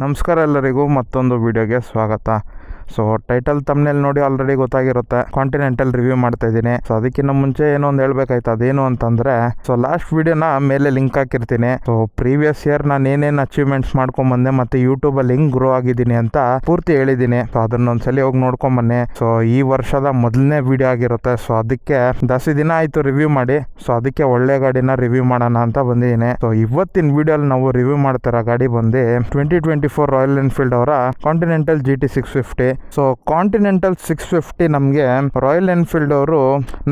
ನಮಸ್ಕಾರ ಎಲ್ಲರಿಗೂ ಮತ್ತೊಂದು ವಿಡಿಯೋಗೆ ಸ್ವಾಗತ. ಸೊ ಟೈಟಲ್ ತಮ್ಮನೇಲಿ ನೋಡಿ ಆಲ್ರೆಡಿ ಗೊತ್ತಾಗಿರುತ್ತೆ. ಕಾಂಟಿನೆಂಟಲ್ ರಿವ್ಯೂ ಮಾಡ್ತಾ ಇದ್ದೀನಿ. ಸೊ ಅದಕ್ಕಿಂತ ಮುಂಚೆ ಏನೋ ಒಂದು ಹೇಳ್ಬೇಕಾಯ್ತು. ಅದೇನು ಅಂತಂದ್ರೆ ಸೊ ಲಾಸ್ಟ್ ವಿಡಿಯೋನ ಮೇಲೆ ಲಿಂಕ್ ಹಾಕಿರ್ತೀನಿ. ಸೊ ಪ್ರೀವಿಯಸ್ ಇಯರ್ ನಾನು ಏನೇನು ಅಚೀವ್ಮೆಂಟ್ಸ್ ಮಾಡ್ಕೊಂಬಂದೆ ಮತ್ತೆ ಯೂಟ್ಯೂಬಲ್ಲಿ ಹೆಂಗ್ ಗ್ರೋ ಆಗಿದ್ದೀನಿ ಅಂತ ಪೂರ್ತಿ ಹೇಳಿದ್ದೀನಿ. ಸೊ ಅದನ್ನೊಂದ್ಸಲಿ ಹೋಗಿ ನೋಡ್ಕೊಂಬನ್ನಿ. ಸೊ ಈ ವರ್ಷದ ಮೊದಲನೇ ವಿಡಿಯೋ ಆಗಿರುತ್ತೆ. ಸೊ ಅದಕ್ಕೆ ಜಾಸ್ತಿ ದಿನ ಆಯ್ತು ರಿವ್ಯೂ ಮಾಡಿ. ಸೊ ಅದಕ್ಕೆ ಒಳ್ಳೆ ಗಾಡಿನ ರಿವ್ಯೂ ಮಾಡೋಣ ಅಂತ ಬಂದಿದ್ದೀನಿ. ಸೊ ಇವತ್ತಿನ ವಿಡಿಯೋಲಿ ನಾವು ರಿವ್ಯೂ ಮಾಡ್ತಾರ ಗಾಡಿ ಬಂದು twenty twenty four Royal Enfield ಅವರ Continental G T six fifty so Continental six fifty ನಮಗೆ ರಾಯಲ್ ಎನ್ಫೀಲ್ಡ್ ಅವರು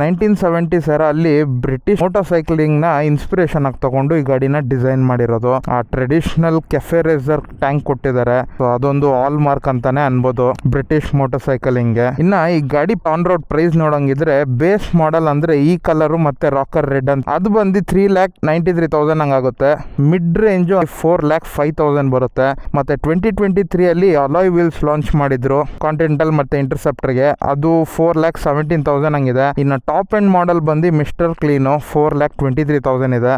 ನೈನ್ಟೀನ್ ಸೆವೆಂಟೀಸ್ ಎರ ಅಲ್ಲಿ ಬ್ರಿಟಿಷ್ ಮೋಟಾರ್ ಸೈಕ್ಲಿಂಗ್ನ ಇನ್ಸ್ಪಿರೇಷನ್ ಆಗಿ ತಗೊಂಡು ಈ ಗಾಡಿನ ಡಿಸೈನ್ ಮಾಡಿರೋದು. ಆ ಟ್ರೆಡಿಷನಲ್ ಕೆಫೆ ರೇಸರ್ ಟ್ಯಾಂಕ್ ಕೊಟ್ಟಿದ್ದಾರೆ. ಸೊ ಅದೊಂದು ಆಲ್ ಮಾರ್ಕ್ ಅಂತಾನೆ ಅನ್ಬೋದು ಬ್ರಿಟಿಷ್ ಮೋಟಾರ್ ಸೈಕಲಿಂಗ್ಗೆ. ಇನ್ನ ಈ ಗಾಡಿ ಆನ್ ರೋಡ್ ಪ್ರೈಸ್ ನೋಡಂಗಿದ್ರೆ ಬೇಸ್ ಮಾಡಲ್ ಅಂದ್ರೆ ಈ ಕಲರ್ ಮತ್ತೆ ರಾಕರ್ ರೆಡ್ ಅಂತ. ಅದು ಬಂದು three lakh ninety three thousand ಹಂಗಾಗುತ್ತೆ mid range four lakh five thousand ಬರುತ್ತೆ. ಮತ್ತೆ ಟ್ವೆಂಟಿ ಟ್ವೆಂಟಿ ತ್ರೀ ಅಲ್ಲಿ ಅಲಾಯ್ ವೀಲ್ಸ್ ಲಾಂಚ್ ಮಾಡಿದ್ರು. ಕಾಂಟಿನೆಂಟಲ್ ಮತ್ತೆ ಇಂಟರ್ಸೆಪ್ಟರ್ಗೆ. ಅದು ಫೋರ್ ಲ್ಯಾಕ್ ಸೆವೆಂಟೀನ್ ತೌಸಂಡ್ ಹಂಗಿದೆ. ಇನ್ನು ಟಾಪ್ ಎಂಡ್ ಮಾಡೆಲ್ ಬಂದು Mister Clean four lakh twenty three thousand ಇದೆ.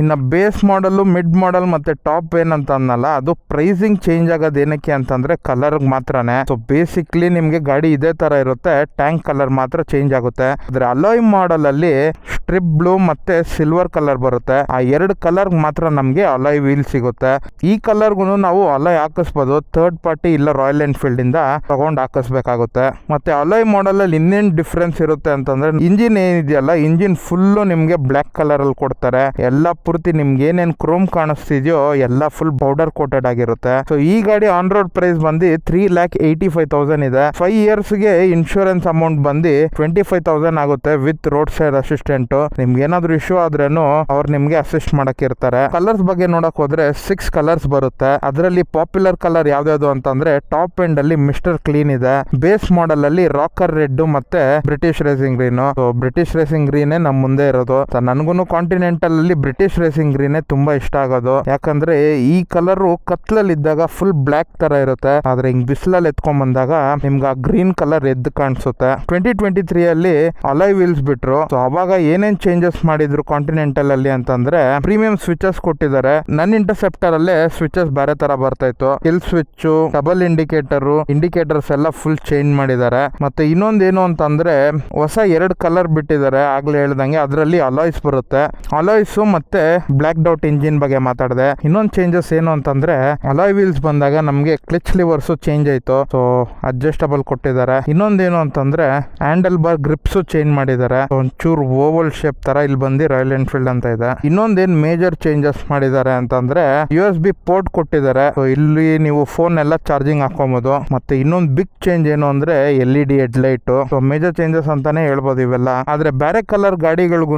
ಇನ್ನು ಬೇಸ್ ಮಾಡಲು ಮಿಡ್ ಮಾಡಲ್ ಮತ್ತೆ ಟಾಪ್ ಏನಂತ ಅನ್ನಲ್ಲ, ಅದು ಪ್ರೈಸಿಂಗ್ ಚೇಂಜ್ ಆಗೋದು ಏನಕ್ಕೆ ಅಂತಂದ್ರೆ ಕಲರ್ ಮಾತ್ರನೇ. ಸೊ ಬೇಸಿಕ್ಲಿ ನಿಮಗೆ ಗಾಡಿ ಇದೇ ತರ ಇರುತ್ತೆ ಟ್ಯಾಂಕ್ ಕಲರ್ ಮಾತ್ರ ಚೇಂಜ್ ಆಗುತ್ತೆ. ಆದ್ರೆ ಅಲಾಯ್ ಮಾಡಲ್ ಅಲ್ಲಿ ಸ್ಟ್ರಿಪ್ ಬ್ಲೂ ಮತ್ತೆ ಸಿಲ್ವರ್ ಕಲರ್ ಬರುತ್ತೆ. ಆ ಎರಡು ಕಲರ್ ಮಾತ್ರ ನಮಗೆ ಅಲಾಯ್ ವೀಲ್ ಸಿಗುತ್ತೆ. ಈ ಕಲರ್ಗೂ ನಾವು ಅಲಾಯ್ ಹಾಕಿಸ್ಬೋದು ಥರ್ಡ್ ಪಾರ್ಟಿ ಇಲ್ಲ ರಾಯಲ್ ಎನ್ಫೀಲ್ಡ್ ಇಂದ ತಗೊಂಡು ಹಾಕಿಸ್ಬೇಕಾಗುತ್ತೆ. ಮತ್ತೆ ಅಲಾಯ್ ಮಾಡಲ್ ಅಲ್ಲಿ ಇನ್ನೇನ್ ಡಿಫ್ರೆನ್ಸ್ ಇರುತ್ತೆ ಅಂತಂದ್ರೆ ಇಂಜಿನ್ ಏನಿದೆಯಲ್ಲ ಇಂಜಿನ್ ಫುಲ್ಲು ನಿಮಗೆ ಬ್ಲ್ಯಾಕ್ ಕಲರ್ ಅಲ್ಲಿ ಕೊಡ್ತಾರೆ. ಎಲ್ಲ ಪೂರ್ತಿ ನಿಮ್ಗೆ ಏನೇನು ಕ್ರೋಮ್ ಕಾಣಿಸ್ತಿದ್ಯೋ ಎಲ್ಲ ಫುಲ್ ಪೌಡರ್ ಕೋಟೆಡ್ ಆಗಿರುತ್ತೆ. ಸೊ ಈ ಗಾಡಿ ಆನ್ ರೋಡ್ ಪ್ರೈಸ್ ಬಂದು three lakh eighty five thousand ಇದೆ. ಫೈವ್ ಇಯರ್ಸ್ಗೆ ಇನ್ಶೂರೆನ್ಸ್ ಅಮೌಂಟ್ ಬಂದು ಟ್ವೆಂಟಿ ಫೈವ್ ತೌಸಂಡ್ ಆಗುತ್ತೆ ವಿತ್ ರೋಡ್ ಸೈಡ್ ಅಸಿಸ್ಟೆಂಟ್ ನಿಮ್ಗೆ ಏನಾದ್ರು ಇಶ್ಯೂ ಆದ್ರೇನು ಅವ್ರು ನಿಮ್ಗೆ ಅಸಿಸ್ಟ್ ಮಾಡಕ್ ಇರ್ತಾರೆ ಕಲರ್ಸ್ ಬಗ್ಗೆ ನೋಡಕ್ ಹೋದ್ರೆ ಸಿಕ್ಸ್ ಕಲರ್ಸ್ ಬರುತ್ತೆ. ಅದರಲ್ಲಿ ಪಾಪ್ಯುಲರ್ ಕಲರ್ ಯಾವ್ದಾವ್ದು ಅಂತಂದ್ರೆ ಟಾಪ್ ಎಂಡ್ ಅಲ್ಲಿ ಮಿಸ್ಟರ್ ಕ್ಲೀನ್ ಇದೆ. ಬೇಸ್ ಮಾಡೆಲ್ ಅಲ್ಲಿ ರಾಕರ್ ರೆಡ್ ಮತ್ತೆ British racing green British racing ಗ್ರೀನೇ ನಮ್ ಮುಂದೆ ಇರೋದು. ನನ್ಗೂ ಕಾಂಟಿನೆಂಟಲ್ ಅಲ್ಲಿ ಬ್ರಿಟಿಷ್ ರೇಸಿಂಗ್ ಗ್ರೀನೇ ತುಂಬಾ ಇಷ್ಟ ಆಗೋದು. ಯಾಕಂದ್ರೆ ಈ ಕಲರ್ ಕತ್ಲಲ್ಲಿ ಇದ್ದಾಗ ಫುಲ್ ಬ್ಲಾಕ್ ತರ ಇರುತ್ತೆ. ಆದ್ರೆ ಹಿಂಗ್ ಬಿಸಿಲಲ್ಲಿ ಎತ್ಕೊಂಡ್ ಬಂದಾಗ ನಿಮ್ಗೆ ಆ ಗ್ರೀನ್ ಕಲರ್ ಎದ್ದು ಕಾಣಿಸುತ್ತೆ. ಟ್ವೆಂಟಿ ಟ್ವೆಂಟಿ ತ್ರೀ ಅಲ್ಲಿ ಅಲೈ ವೀಲ್ಸ್ ಬಿಟ್ರು. ಸೊ ಅವಾಗ ಏನೇನ್ ಚೇಂಜಸ್ ಮಾಡಿದ್ರು ಕಾಂಟಿನೆಂಟಲ್ ಅಲ್ಲಿ ಅಂತಂದ್ರೆ ಪ್ರೀಮಿಯಂ ಸ್ವಿಚಸ್ ಕೊಟ್ಟಿದ್ದಾರೆ. ನನ್ ಇಂಟರ್ಸೆಪ್ಟರ್ ಅಲ್ಲೇ ಸ್ವಿಚಸ್ ಬೇರೆ ತರ ಬರ್ತಾ ಇತ್ತು. Hill switch double indicator indicators ಎಲ್ಲ ಫುಲ್ ಚೇಂಜ್ ಮಾಡಿದ್ದಾರೆ. ಮತ್ತೆ ಇನ್ನೊಂದ್ ಏನು ಅಂತಂದ್ರೆ ಹೊಸ ಎರಡು ಕಲರ್ ಬಿಟ್ಟಿದ್ದಾರೆ. ಆಗ್ಲೇ ಹೇಳ್ದಂಗೆ ಅದರಲ್ಲಿ ಅಲಾಯ್ಸ್ ಬರುತ್ತೆ. ಅಲಾಯ್ಸ್ ಮತ್ತೆ ಬ್ಲಾಕ್ ಡೌಟ್ ಇಂಜಿನ್ ಬಗ್ಗೆ ಮಾತಾಡಿದೆ. ಇನ್ನೊಂದು ಚೇಂಜಸ್ ಏನು ಅಂತಂದ್ರೆ ಅಲಾಯ್ ವೀಲ್ಸ್ ಬಂದಾಗ ನಮಗೆ ಕ್ಲಿಚ್ ಲಿವರ್ಸ್ ಚೇಂಜ್ ಆಯ್ತು. ಸೊ ಅಡ್ಜಸ್ಟಬಲ್ ಕೊಟ್ಟಿದ್ದಾರೆ. ಇನ್ನೊಂದೇನು ಅಂತಂದ್ರೆ ಹ್ಯಾಂಡಲ್ ಬಾರ್ ಗ್ರಿಪ್ಸ್ ಚೇಂಜ್ ಮಾಡಿದ್ದಾರೆ ಒಂಚೂರು ಓವಲ್ ಶೇಪ್ ತರ ಇಲ್ಲಿ ಬಂದು ರಾಯಲ್ ಎನ್ಫೀಲ್ಡ್ ಅಂತ ಇದೆ. ಇನ್ನೊಂದೇನ್ ಮೇಜರ್ ಚೇಂಜಸ್ ಮಾಡಿದ್ದಾರೆ ಅಂತಂದ್ರೆ ಯು ಎಸ್ ಬಿ ಪೋರ್ಟ್ ಕೊಟ್ಟಿದ್ದಾರೆ. ಇಲ್ಲಿ ನೀವು ಫೋನ್ ಎಲ್ಲ ಚಾರ್ಜಿಂಗ್ ಹಾಕೊಬಹುದು ಮತ್ತೆ ಇನ್ನೊಂದು ಬಿಗ್ ಚೇಂಜ್ ಏನು ಅಂದ್ರೆ L E D head light so major changes ಅಂತಾನೆ ಹೇಳ್ಬೋದು ಇವೆಲ್ಲ. ಆದ್ರೆ, ಬೇರೆ ಕಲರ್ ಗಾಡಿಗಳಿಗೂ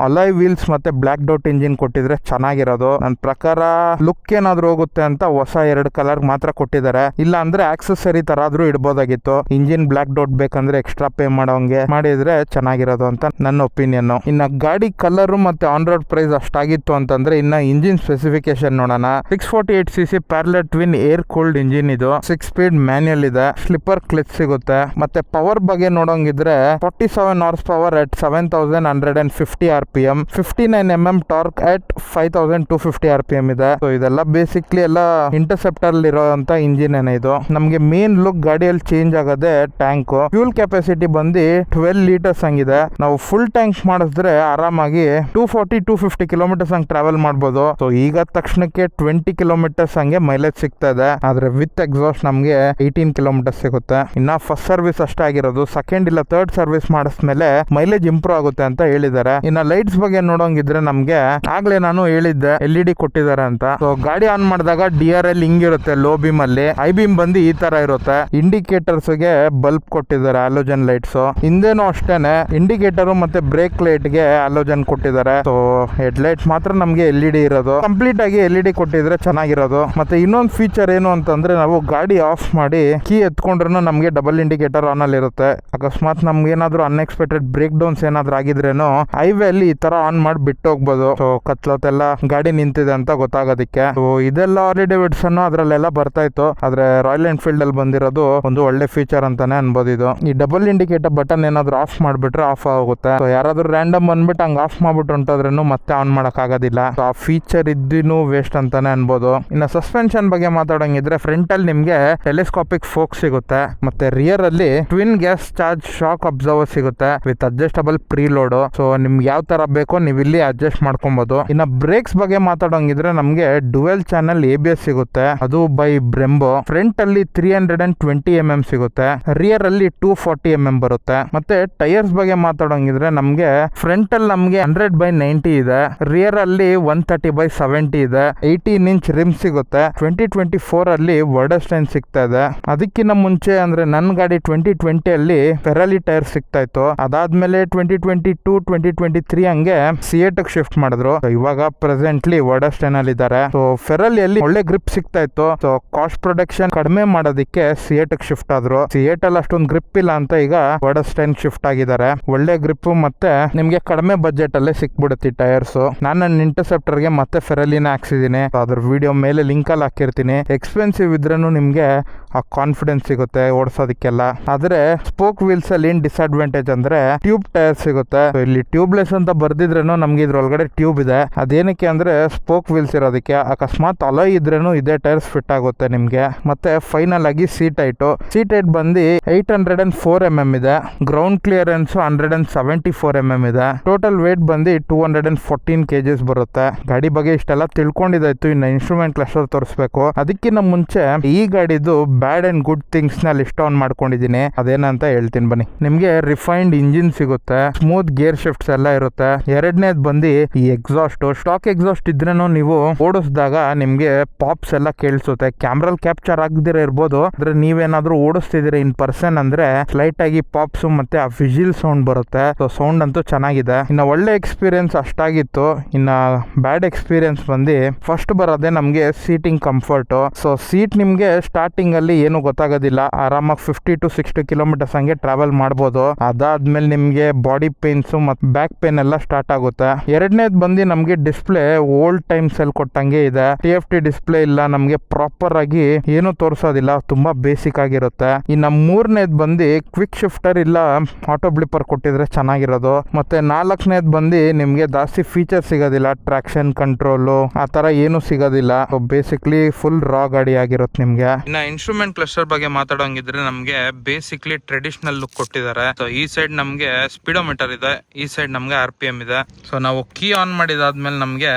ಅಲಾಯ್ ವೀಲ್ಸ್ ಮತ್ತೆ ಬ್ಲಾಕ್ ಡೌಟ್ ಇಂಜಿನ್ ಕೊಟ್ಟಿದ್ರೆ ಚೆನ್ನಾಗಿರೋದು. ನನ್ನ ಪ್ರಕಾರ ಲುಕ್ ಏನಾದ್ರು ಹೋಗುತ್ತೆ ಅಂತ ಹೊಸ ಎರಡು ಕಲರ್ ಮಾತ್ರ ಕೊಟ್ಟಿದ್ದಾರೆ. ಇಲ್ಲ ಅಂದ್ರೆ ಆಕ್ಸೆಸರಿ ತರ ಆದ್ರೂ ಇಡಬಹುದಾಗಿತ್ತು ಇಂಜಿನ್ ಬ್ಲಾಕ್ ಡೌಟ್ ಬೇಕಂದ್ರೆ ಎಕ್ಸ್ಟ್ರಾ ಪೇ ಮಾಡೋಂಗೆ ಮಾಡಿದ್ರೆ ಚೆನ್ನಾಗಿರೋದು ಅಂತ ನನ್ನ ಒಪಿನಿಯನ್ ಇನ್ನ ಗಾಡಿ ಕಲರ್ ಮತ್ತೆ ಆನ್ ರೋಡ್ ಪ್ರೈಸ್ ಅಷ್ಟಾಗಿತ್ತು ಅಂತಂದ್ರೆ ಇನ್ನ ಇಂಜಿನ್ ಸ್ಪೆಸಿಫಿಕೇಶನ್ ನೋಡೋಣ. Six forty eight C C parallel twin air cooled engine ಇದು. ಸಿಕ್ಸ್ ಸ್ಪೀಡ್ ಮ್ಯಾನ್ಯಲ್ ಇದೆ. ಸ್ಲಿಪ್ಪರ್ ಕ್ಲಿಪ್ ಸಿಗುತ್ತೆ. ಮತ್ತೆ ಪವರ್ ಬಗ್ಗೆ ನೋಡೋಂಗಿದ್ರೆ forty seven horse power at seven thousand hundred and fifty R P M fifty nine M M torque at five thousand two fifty R P M ಇದೆ. So ಇದೆಲ್ಲ basically ಎಲ್ಲ Interceptor ಇರೋಂತ engine ಏನೇ ಇದು. ನಮಗೆ main look ಗಾಡಿಯಲ್ಲಿ change ಆಗೋದೇ tank fuel capacity ಬಂದು ಟ್ವೆಲ್ ಲೀಟರ್ಸ್ ಹಂಗಿದೆ. ನಾವು ಫುಲ್ ಟ್ಯಾಂಕ್ ಮಾಡಿಸಿದ್ರೆ ಆರಾಮಾಗಿ two forty two fifty kilometres ಹಂಗೆ ಟ್ರಾವೆಲ್ ಮಾಡ್ಬೋದು. ಸೊ ಈಗ ತಕ್ಷಣಕ್ಕೆ ಟ್ವೆಂಟಿ ಕಿಲೋಮೀಟರ್ಸ್ ಹಂಗೆ ಮೈಲೇಜ್ ಸಿಗ್ತಾ ಇದೆ. ಆದ್ರೆ ವಿತ್ ಎಕ್ಸಾಸ್ಟ್ ನಮಗೆ ಏಯ್ಟೀನ್ ಕಿಲೋಮೀಟರ್ ಸಿಗುತ್ತೆ. ಇನ್ನ ಫಸ್ಟ್ ಸರ್ವಿಸ್ ಅಷ್ಟೇ ಆಗಿರೋದು. ಸೆಕೆಂಡ್ ಇಲ್ಲ ಥರ್ಡ್ ಸರ್ವಿಸ್ ಮಾಡಿಸ್ಮೇಲೆ ಮೈಲೇಜ್ ಇಂಪ್ರೂವ್ ಆಗುತ್ತೆ ಅಂತ ಹೇಳಿದ್ದಾರೆ. ಇನ್ನ ಲೈಟ್ಸ್ ಬಗ್ಗೆ ನೋಡೋಂಗಿದ್ರೆ ನಮ್ಗೆ ಆಗ್ಲೇ ನಾನು ಹೇಳಿದ್ದೆ, ಎಲ್ ಇ ಡಿ ಕೊಟ್ಟಿದ್ದಾರೆ ಅಂತ. ಸೊ ಗಾಡಿ ಆನ್ ಮಾಡಿದಾಗ ಡಿ ಆರ್ ಎಲ್ ಹಿಂಗಿರುತ್ತೆ ಲೋ ಬೀಮ್ ಅಲ್ಲಿ. ಐ ಬೀಮ್ ಬಂದು ಈ ತರ ಇರುತ್ತೆ. ಇಂಡಿಕೇಟರ್ಸ್ಗೆ ಬಲ್ಬ್ ಕೊಟ್ಟಿದ್ದಾರೆ ಅಲೋಜನ್ ಲೈಟ್ಸ್ ಹಿಂದೇನು ಅಷ್ಟೇನೆ ಇಂಡಿಕೇಟರ್ ಮತ್ತೆ ಬ್ರೇಕ್ ಲೈಟ್ಗೆ ಅಲೋಜನ್ ಕೊಟ್ಟಿದ್ದಾರೆ. ಸೊ ಹೆಡ್ ಲೈಟ್ ಮಾತ್ರ ನಮ್ಗೆ ಎಲ್ ಇ ಡಿ ಇರೋದು. ಕಂಪ್ಲೀಟ್ ಆಗಿ ಎಲ್ ಡಿ ಕೊಟ್ಟಿದ್ರೆ ಚೆನ್ನಾಗಿರೋದು. ಮತ್ತೆ ಇನ್ನೊಂದು ಫೀಚರ್ ಏನು ಅಂತಂದ್ರೆ, ನಾವು ಗಾಡಿ ಆಫ್ ಮಾಡಿ ಕೀ ಎತ್ಕೊಂಡ್ರೂ ನಮ್ಗೆ ಡಬಲ್ ಇಂಡಿಕೇಟರ್ ಆನ್ ಅಲ್ಲಿ ಇರುತ್ತೆ. ಅಕಸ್ಮಾತ್ ನಮ್ಗೆ ಏನಾದ್ರು ಅನ್ಎಕ್ಸ್ಪೆಕ್ಟೆಡ್ ಬ್ರೇಕ್ ಡೌನ್ಸ್ ಏನಾದ್ರು ಆಗಿದ್ರೇನು ಹೈವೇ ಅಲ್ಲಿ ಈ ತರ ಆನ್ ಮಾಡಿ ಬಿಟ್ಟು ಹೋಗ್ಬೋದು ಸೊ ಕತ್ಲತ್ತೆಲ್ಲ ಗಾಡಿ ನಿಂತಿದೆ ಅಂತ ಗೊತ್ತಾಗೋದಿಕ್ಕೆ. ಇದೆಲ್ಲ ಆರ್ಲಿ ಡೇವಿಡ್ಸನ್ ಅದ್ರಲ್ಲೆಲ್ಲ ಬರ್ತಾ ಇತ್ತು. ಆದ್ರೆ ರಾಯಲ್ ಎನ್ಫೀಲ್ಡ್ ಅಲ್ಲಿ ಬಂದಿರೋದು ಒಂದು ಒಳ್ಳೆ ಫೀಚರ್ ಅಂತಾನೆ ಅನ್ಬೋದು ಇದು. ಈ ಡಬಲ್ ಇಂಡಿಕೇಟರ್ ಬಟನ್ ಏನಾದ್ರು ಆಫ್ ಮಾಡ್ಬಿಟ್ರೆ ಆಫ್ ಆಗುತ್ತೆ ಸೊ ಯಾರಾದ್ರೂ ರ್ಯಾಂಡಮ್ ಬಂದ್ಬಿಟ್ಟು ಹಂಗ ಆಫ್ ಮಾಡ್ಬಿಟ್ಟು ಹೊಂಟೋದ್ರೂ ಮತ್ತೆ ಆನ್ ಮಾಡಕ್ ಆಗೋದಿಲ್ಲ ಆ ಫೀಚರ್ ಇದ್ದಿನೂ ವೇಸ್ಟ್ ಅಂತಾನೆ ಅನ್ಬೋದು. ಇನ್ನು ಸಸ್ಪೆನ್ಷನ್ ಬಗ್ಗೆ ಮಾತಾಡೋಂಗಿದ್ರೆ ಫ್ರಂಟ್ ಅಲ್ಲಿ ನಿಮ್ಗೆ ಟೆಲಿಸ್ಕೋಪಿಕ್ ಫೋಕ್ ಸಿಗುತ್ತೆ. ಮತ್ತೆ ರಿಯರ್ ಅಲ್ಲಿ twin gas charge shock absorber ಸಿಗುತ್ತೆ ವಿತ್ ಅಡ್ಜಸ್ಟಬಲ್ ಪ್ರೀಲೋಡ್ ಸೊ ನಿಮ್ಗೆ ಯಾವ ತರ ಬೇಕೋ ನೀವು ಇಲ್ಲಿ ಅಡ್ಜಸ್ಟ್ ಮಾಡ್ಕೊಬಹುದು ಇನ್ನ ಬ್ರೇಕ್ಸ್ ಬಗ್ಗೆ ಮಾತಾಡೋಂಗಿದ್ರೆ ನಮಗೆ dual channel A B S ಸಿಗುತ್ತೆ. ಅದು ಬೈ ಬ್ರೆಂಬೋ. ಫ್ರಂಟ್ ಅಲ್ಲಿ three hundred and twenty M M ಸಿಗುತ್ತೆ. ರಿಯರ್ ಅಲ್ಲಿ ಟೂ ಫಾರ್ಟಿ ಎಂ ಎಂ ಬರುತ್ತೆ. ಮತ್ತೆ ಟೈರ್ಸ್ ಬಗ್ಗೆ ಮಾತಾಡೋಂಗಿದ್ರೆ ನಮ್ಗೆ ಫ್ರಂಟ್ ಅಲ್ಲಿ ನಮಗೆ ಹಂಡ್ರೆಡ್ ಬೈ ನೈಂಟಿ ಇದೆ. ರಿಯರ್ ಅಲ್ಲಿ ಒನ್ ತರ್ಟಿ ಬೈ ಸೆವೆಂಟಿ ಇದೆ. ಏಯ್ಟೀನ್ ಇಂಚ್ ರಿಮ್ ಸಿಗುತ್ತೆ. ಟ್ವೆಂಟಿ ಟ್ವೆಂಟಿ ಫೋರ್ ಅಲ್ಲಿ ವರ್ಡಸ್ಟೈನ್ ಸಿಗ್ತಾ ಇದೆ. ಅದಕ್ಕಿಂತ ಮುಂಚೆ ಅಂದ್ರೆ ನನ್ನ ಗಾಡಿ ಟ್ವೆಂಟಿ ಟ್ವೆಂಟಿ ಅಲ್ಲಿ ಫೆರಲಿ ಟೈರ್ ಸಿಗ್ತಾ ಇತ್ತು. ಅದಾದ್ಮೇಲೆ twenty twenty two twenty twenty three ಹಂಗೆ ಸಿಯೇಟ್ ಶಿಫ್ಟ್ ಮಾಡಿದ್ರು. So, ಇವಾಗ ಪ್ರೆಸೆಂಟ್ಲಿ ವರ್ಡಸ್ಟೈನ್ ಅಲ್ಲಿ ಇದ್ದಾರೆ. ಸೊ ಫೆರಲ್ ಎಲ್ಲಿ ಒಳ್ಳೆ ಗ್ರಿಪ್ ಸಿಗ್ತಾ ಇತ್ತು. ಸೊ ಕಾಸ್ಟ್ ಪ್ರೊಡಕ್ಷನ್ ಕಡಿಮೆ ಮಾಡೋದಕ್ಕೆ ಸಿಯೇಟ್ ಶಿಫ್ಟ್ ಆದ್ರು. ಸಿಯೇಟ್ ಅಲ್ಲಿ ಅಷ್ಟೊಂದು ಗ್ರಿಪ್ ಇಲ್ಲ ಅಂತ ಈಗ ವರ್ಡಸ್ಟೈನ್ ಶಿಫ್ಟ್ ಆಗಿದ್ದಾರೆ. ಒಳ್ಳೆ ಗ್ರಿಪ್ ಮತ್ತೆ ನಿಮ್ಗೆ ಕಡಿಮೆ ಬಜೆಟ್ ಅಲ್ಲೇ ಸಿಕ್ಬಿಡುತ್ತೆ ಟೈರ್ಸ್ ನಾನು ನನ್ನ ಇಂಟರ್ಸೆಪ್ಟರ್ಗೆ ಮತ್ತೆ ಫೆರಲಿನ ಹಾಕ್ಸಿದೀನಿ. ಅದ್ರ ವಿಡಿಯೋ ಮೇಲೆ ಲಿಂಕ್ ಅಲ್ಲಿ ಹಾಕಿರ್ತೀನಿ. ಎಕ್ಸ್ಪೆನ್ಸಿವ್ ಇದ್ರೂ ನಿಮ್ಗೆ ಆ ಕಾನ್ಫಿಡೆನ್ಸ್ ಸಿಗುತ್ತೆ ಓಡಿಸೋದಕ್ಕೆಲ್ಲ. ಆದ್ರೆ ಸ್ಪೋಕ್ ವೀಲ್ಸ್ ಅಲ್ಲಿ ಏನ್ ಡಿಸ್ಅಡ್ವಾಂಟೇಜ್ ಅಂದ್ರೆ ಟ್ಯೂಬ್ ಟೈರ್ ಸಿಗುತ್ತೆ. ಇಲ್ಲಿ ಟ್ಯೂಬ್ಲೆಸ್ ಅಂತ ಬರ್ದಿದ್ರೇನು ನಮ್ಗೆ ಇದ್ರೊಳಗಡೆ ಟ್ಯೂಬ್ ಇದೆ ಅದೇನಕ್ಕೆ ಅಂದರೆ ಸ್ಪೋಕ್ ವೀಲ್ಸ್ ಇರೋದಕ್ಕೆ ಅಕಸ್ಮಾತ್ ಅಲಾಯ್ ಇದ್ರೇನು ಇದೇ ಟೈರ್ಸ್ ಫಿಟ್ ಆಗುತ್ತೆ ನಿಮಗೆ. ಮತ್ತೆ ಫೈನಲ್ ಆಗಿ ಸೀಟ್ ಐಟು ಸೀಟ್ ಐಟ್ ಬಂದು eight hundred and four M M ಇದೆ. Ground clearance hundred and seventy four M M ಇದೆ. ಟೋಟಲ್ ವೇಟ್ ಬಂದು two hundred and fourteen KGs ಬರುತ್ತೆ. ಗಾಡಿ ಬಗ್ಗೆ ಇಷ್ಟೆಲ್ಲ ತಿಳ್ಕೊಂಡಿದ್ದಾಯ್ತು. ಇನ್ನು ಇನ್ಸ್ಟ್ರೂಮೆಂಟ್ ಕ್ಲಸ್ಟರ್ ತೋರಿಸ್ಬೇಕು. ಅದಕ್ಕಿಂತ ಮುಂಚೆ ಈ ಗಾಡಿದು ಬ್ಯಾಡ್ ಅಂಡ್ ಗುಡ್ ಥಿಂಗ್ಸ್ನ ಲಿಸ್ಟ್ ಆನ್ ಮಾಡ್ಕೊಂಡಿದ್ದೀನಿ. ಅದೇನಂತ ಹೇಳ್ತೀನಿ ಬನ್ನಿ. ನಿಮ್ಗೆ ರಿಫೈನ್ಡ್ ಇಂಜಿನ್ ಸಿಗುತ್ತೆ. ಸ್ಮೂತ್ ಗೇರ್ ಶಿಫ್ಟ್ಸ್ ಎಲ್ಲ ಇರುತ್ತೆ. ಎರಡನೇದು ಬಂದು ಎಕ್ಸಾಸ್ಟ್ ಸ್ಟಾಕ್ ಎಕ್ಸಾಸ್ಟ್ ಇದ್ರೇನು ನೀವು ಓಡಿಸಿದಾಗ ನಿಮಗೆ ಪಾಪ್ಸ್ ಎಲ್ಲ ಕೇಳಿಸುತ್ತೆ. ಕ್ಯಾಮ್ರಲ್ ಕ್ಯಾಪ್ಚರ್ ಆಗದಿರ ಇರ್ಬೋದು, ಆದ್ರೆ ನೀವೇನಾದ್ರೂ ಓಡಿಸ್ತಿದ್ದೀರಾ ಇನ್ ಪರ್ಸನ್ ಅಂದ್ರೆ ಸ್ಲೈಟ್ ಆಗಿ ಪಾಪ್ಸ್ ಮತ್ತೆ ಆ ವಿಜಿಲ್ ಸೌಂಡ್ ಬರುತ್ತೆ. ಸೊ ಸೌಂಡ್ ಅಂತೂ ಚೆನ್ನಾಗಿದೆ. ಇನ್ನ ಒಳ್ಳೆ ಎಕ್ಸ್ಪೀರಿಯನ್ಸ್ ಅಷ್ಟಾಗಿತ್ತು. ಇನ್ನ ಬ್ಯಾಡ್ ಎಕ್ಸ್ಪೀರಿಯನ್ಸ್ ಬಂದು ಫಸ್ಟ್ ಬರೋದೇ ನಮಗೆ ಸೀಟಿಂಗ್ ಕಂಫರ್ಟ್ ಸೊ ಸೀಟ್ ನಿಮಗೆ ಸ್ಟಾರ್ಟಿಂಗ್ ಅಲ್ಲಿ ಏನು ಗೊತ್ತಾಗೋದಿಲ್ಲ. ಆರಾಮಾಗಿ ಫಿಫ್ಟಿ ಟು ಸಿಕ್ಸ್ಟಿ ಕಿಲೋಮೀಟರ್ಸ್ ಹಂಗೆ ಟ್ರಾವೆಲ್ ಮಾಡ್ಬೋದು. ಅದಾದ್ಮೇಲೆ ನಿಮಗೆ ಬಾಡಿ ಪೇನ್ಸ್ ಮತ್ತೆ ಬ್ಯಾಕ್ ಪೇನ್ ಎಲ್ಲ ಸ್ಟಾರ್ಟ್ ಆಗುತ್ತೆ. ಎರಡನೇದು ಬಂದು ನಮಗೆ ಡಿಸ್ಪ್ಲೇ ಓಲ್ಡ್ ಟೈಮ್ಸ್ ಅಲ್ಲಿ ಕೊಟ್ಟಂಗೆ ಇದೆ. ಟಿ ಎಫ್ ಟಿ ಡಿಸ್ಪ್ಲೇ ಇಲ್ಲ, ನಮಗೆ ಪ್ರಾಪರ್ ಆಗಿ ಏನು ತೋರಿಸೋದಿಲ್ಲ, ತುಂಬಾ ಬೇಸಿಕ್ ಆಗಿರುತ್ತೆ. ಇನ್ನ ಮೂರನೇದು ಬಂದು ಕ್ವಿಕ್ ಶಿಫ್ಟರ್ ಇಲ್ಲ ಆಟೋ ಬ್ಲಿಪ್ಪರ್ ಕೊಟ್ಟಿದ್ರೆ ಚೆನ್ನಾಗಿರೋದು. ಮತ್ತೆ ನಾಲ್ಕನೇದು ಬಂದು ನಿಮ್ಗೆ ಜಾಸ್ತಿ ಫೀಚರ್ ಸಿಗೋದಿಲ್ಲ ಟ್ರಾಕ್ಷನ್ ಕಂಟ್ರೋಲು ಆ ತರ ಏನು ಸಿಗೋದಿಲ್ಲ. ಬೇಸಿಕ್ಲಿ ಫುಲ್ ರಾ ಗಾಡಿ ಆಗಿರುತ್ತೆ ನಿಮ್ಗೆ. ಇನ್ನ ಇನ್ಸ್ಟ್ರೂಮೆಂಟ್ ಕ್ಲಸ್ಟರ್ ಬಗ್ಗೆ ಮಾತಾಡೋಂಗಿದ್ರೆ ನಮ್ಗೆ ಬೇಸಿಕ್ಲಿ ಟ್ರೆಡಿಷನಲ್ ಲುಕ್ ಕೊಟ್ಟಿದ್ದಾರೆ. ಸೊ ಈ ಸೈಡ್ ನಮಗೆ ಸ್ಪೀಡೋಮೀಟರ್ ಇದೆ, ಈ ಸೈಡ್ ನಮ್ಗೆ ಆರ್ ಪಿ ಎಂ ಇದೆ. ಸೊ ನಾವು ಕೀ ಆನ್ ಮಾಡಿದಾದ್ಮೇಲೆ ನಮ್ಗೆ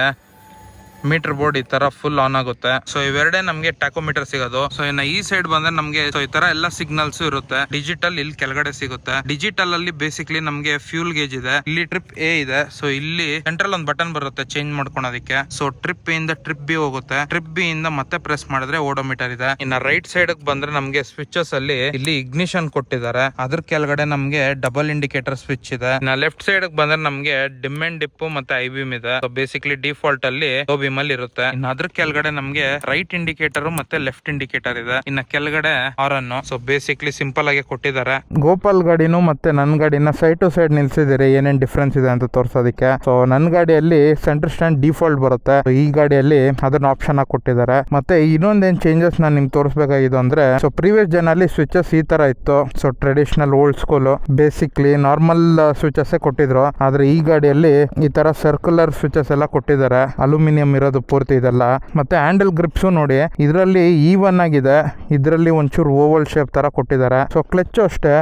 ಮೀಟರ್ ಬೋರ್ಡ್ ಈ ತರ ಫುಲ್ ಆನ್ ಆಗುತ್ತೆ. ಸೊ ಇವೆರಡೇ ನಮ್ಗೆ ಟ್ಯಾಕೋಮೀಟರ್ ಸಿಗೋದು. ಸೊ ಇನ್ನ ಈ ಸೈಡ್ ಬಂದ್ರೆ ನಮಗೆ ಸೊ ಈ ತರ ಎಲ್ಲ ಸಿಗ್ನಲ್ಸ್ ಇರುತ್ತೆ. ಡಿಜಿಟಲ್ ಇಲ್ಲಿ ಕೆಳಗಡೆ ಸಿಗುತ್ತೆ. ಡಿಜಿಟಲ್ ಅಲ್ಲಿ ಬೇಸಿಕ್ಲಿ ನಮಗೆ ಫ್ಯೂಲ್ ಗೇಜ್ ಇದೆ. ಇಲ್ಲಿ ಟ್ರಿಪ್ ಎ ಇದೆ. ಸೊ ಇಲ್ಲಿ ಸೆಂಟ್ರಲ್ ಒಂದ್ ಬಟನ್ ಬರುತ್ತೆ ಚೇಂಜ್ ಮಾಡ್ಕೊಳೋದಕ್ಕೆ. ಸೊ ಟ್ರಿಪ್ ಇಂದ ಟ್ರಿಪ್ ಬಿ ಹೋಗುತ್ತೆ. ಟ್ರಿಪ್ ಬಿ ಇಂದ ಮತ್ತೆ ಪ್ರೆಸ್ ಮಾಡಿದ್ರೆ ಓಡೋಮೀಟರ್ ಇದೆ. ಇನ್ನ ರೈಟ್ ಸೈಡ್ ಬಂದ್ರೆ ನಮಗೆ ಸ್ವಿಚಸ್ ಅಲ್ಲಿ ಇಲ್ಲಿ ಇಗ್ನಿಷನ್ ಕೊಟ್ಟಿದ್ದಾರೆ. ಅದ್ರ ಕೆಳಗಡೆ ನಮಗೆ ಡಬಲ್ ಇಂಡಿಕೇಟರ್ ಸ್ವಿಚ್ ಇದೆ. ಇನ್ನ ಲೆಫ್ಟ್ ಸೈಡ್ ಬಂದ್ರೆ ನಮಗೆ ಡಿಮ್ ಅಂಡ್ ಡಿಪ್ ಮತ್ತೆ ಐ ಬಿಮ್ ಇದೆ ಬೇಸಿಕ್ಲಿ ಡಿಫಾಲ್ಟ್ ಅಲ್ಲಿ ಬಿಮ್ ಅಲ್ಲಿ ಇರುತ್ತೆ ಇನ್ನು ಅದ್ರ ಕೆಳಗಡೆ ನಮ್ಗೆ ರೈಟ್ ಇಂಡಿಕೇಟರ್ ಮತ್ತೆ ಲೆಫ್ಟ್ ಇಂಡಿಕೇಟರ್ ಇದೆ. ಇನ್ನ ಕೆಳಗಡೆ ಹಾರನ್ ಸೊ ಬೇಸಿಕ್ಲಿ ಸಿಂಪಲ್ ಆಗಿ ಕೊಟ್ಟಿದ್ದಾರೆ. ಗೋಪಾಲ್ ಗಾಡಿನು ಮತ್ತೆ ನನ್ನ ಗಾಡಿನ ಸೈಡ್ ಟು ಸೈಡ್ ನಿಲ್ಸಿದಿರಿ ಏನೇನ್ ಡಿಫ್ರೆನ್ಸ್ ಇದೆ ಅಂತ ತೋರ್ಸೋದಕ್ಕೆ. ಸೊ ನನ್ನ ಗಾಡಿಯಲ್ಲಿ ಸೆಂಟರ್ ಸ್ಟ್ಯಾಂಡ್ ಡಿಫಾಲ್ಟ್ ಬರುತ್ತೆ. ಈ ಗಾಡಿಯಲ್ಲಿ ಅದನ್ನ ಆಪ್ಷನ್ ಆಗಿ ಕೊಟ್ಟಿದ್ದಾರೆ. ಮತ್ತೆ ಇನ್ನೊಂದೇನ್ ಚೇಂಜಸ್ ನಾನು ನಿಮ್ಗೆ ತೋರಿಸಬೇಕಾಗಿದ್ದು ಅಂದ್ರೆ ಸೊ ಪ್ರೀವಿಯಸ್ ಜನ ಅಲ್ಲಿ ಸ್ವಿಚಸ್ ಈ ತರ ಇತ್ತು. So traditional old school basically normal switches ಕೊಟ್ಟಿದ್ರು. ಆದ್ರೆ ಈ ಗಾಡಿಯಲ್ಲಿ ಈ ತರ ಸರ್ಕ್ಯುಲರ್ ಸ್ವಿಚಸ್ ಎಲ್ಲ ಕೊಟ್ಟಿದ್ದಾರೆ. ಅಲ್ಯೂಮಿನಿಯಂ ಇರೋದು ಪೂರ್ತಿ ಇದೆಲ್ಲ. ಮತ್ತೆ ಹ್ಯಾಂಡಲ್ ಗ್ರಿಪ್ಸು ನೋಡಿ, ಇದರಲ್ಲಿ ಈವನ್ ಆಗಿದೆ. ಇದರಲ್ಲಿ ಒಂಚೂರು ಓವಲ್ ಶೇಪ್ ತರ ಕೊಟ್ಟಿದ್ದಾರೆ. ಸೊ ಕ್ಲಚ್ ಅಷ್ಟೇ.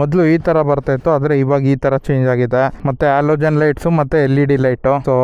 ಮೊದಲು ಈ ತರ ಬರ್ತಾ ಇತ್ತು, ಆದ್ರೆ ಇವಾಗ ಈ ತರ ಚೇಂಜ್ ಆಗಿದೆ. ಮತ್ತೆ ಆಲೋಜನ್ ಲೈಟ್ಸ್ ಮತ್ತೆ L E D light so